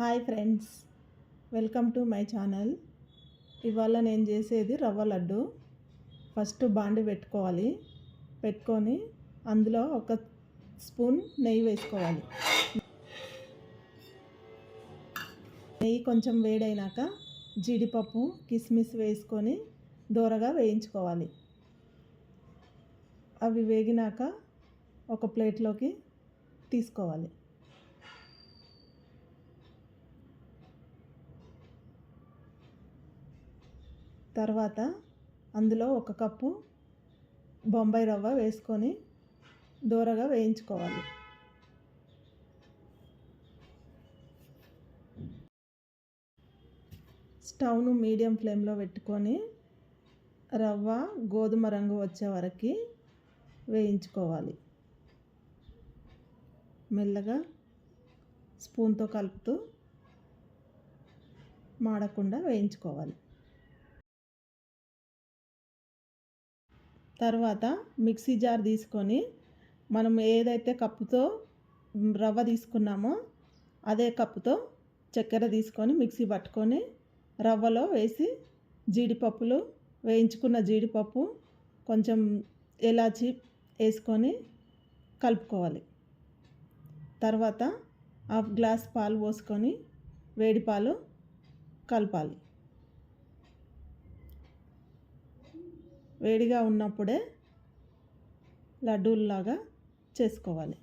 Hi friends welcome to my channel. ఇవాళ నేను చేసేది రవ్వ లడ్డు. ఫస్ట్ బాండి పెట్టుకోవాలి. పెట్టుకొని అందులో ఒక స్పూన్ నెయ్యి వేసుకోవాలి. నెయ్యి కొంచెం వేడైనాక జీడిపప్పు కిస్మిస్ వేసుకొని దూరగా వేయించుకోవాలి. అవి వేగినాక ఒక ప్లేట్లోకి తీసుకోవాలి. తర్వాత అందులో ఒక కప్పు బొంబాయి రవ్వ వేసుకొని దూరగా వేయించుకోవాలి. స్టవ్ను మీడియం ఫ్లేమ్లో పెట్టుకొని రవ్వ గోధుమ రంగు వచ్చే వరకు వేయించుకోవాలి. మెల్లగా స్పూన్తో కలుపుతూ మాడకుండా వేయించుకోవాలి. తర్వాత మిక్సీ జార్ తీసుకొని మనం ఏదైతే కప్పుతో రవ్వ తీసుకున్నామో అదే కప్పుతో చక్కెర తీసుకొని మిక్సీ పట్టుకొని రవ్వలో వేసి జీడిపప్పులు వేయించుకున్న జీడిపప్పు కొంచెం ఎలాచి వేసుకొని కలుపుకోవాలి. తర్వాత హాఫ్ గ్లాస్ పాలు పోసుకొని వేడి పాలు కలపాలి. వేడిగా ఉన్నప్పుడే లడ్డూల్లాగా చేసుకోవాలి.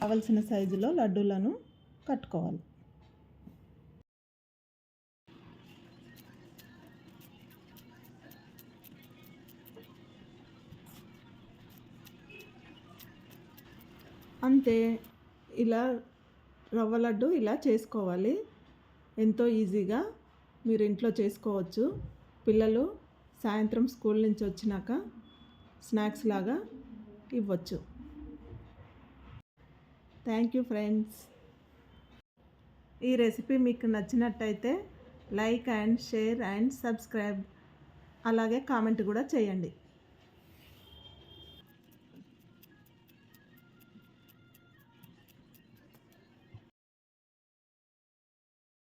కావలసిన సైజులో లడ్డూలను కట్టుకోవాలి. అంతే ఇలా రవ్వ లడ్డు ఇలా చేసుకోవాలి. ఎంతో ఈజీగా మీరు ఇంట్లో చేసుకోవచ్చు. పిల్లలు సాయంత్రం స్కూల్ నుంచి వచ్చినాక స్నాక్స్ లాగా ఇవ్వచ్చు. Thank you friends. ఈ రెసిపీ మీకు నచ్చినట్టయితే like and share and subscribe. అలాగే కామెంట్ కూడా చేయండి.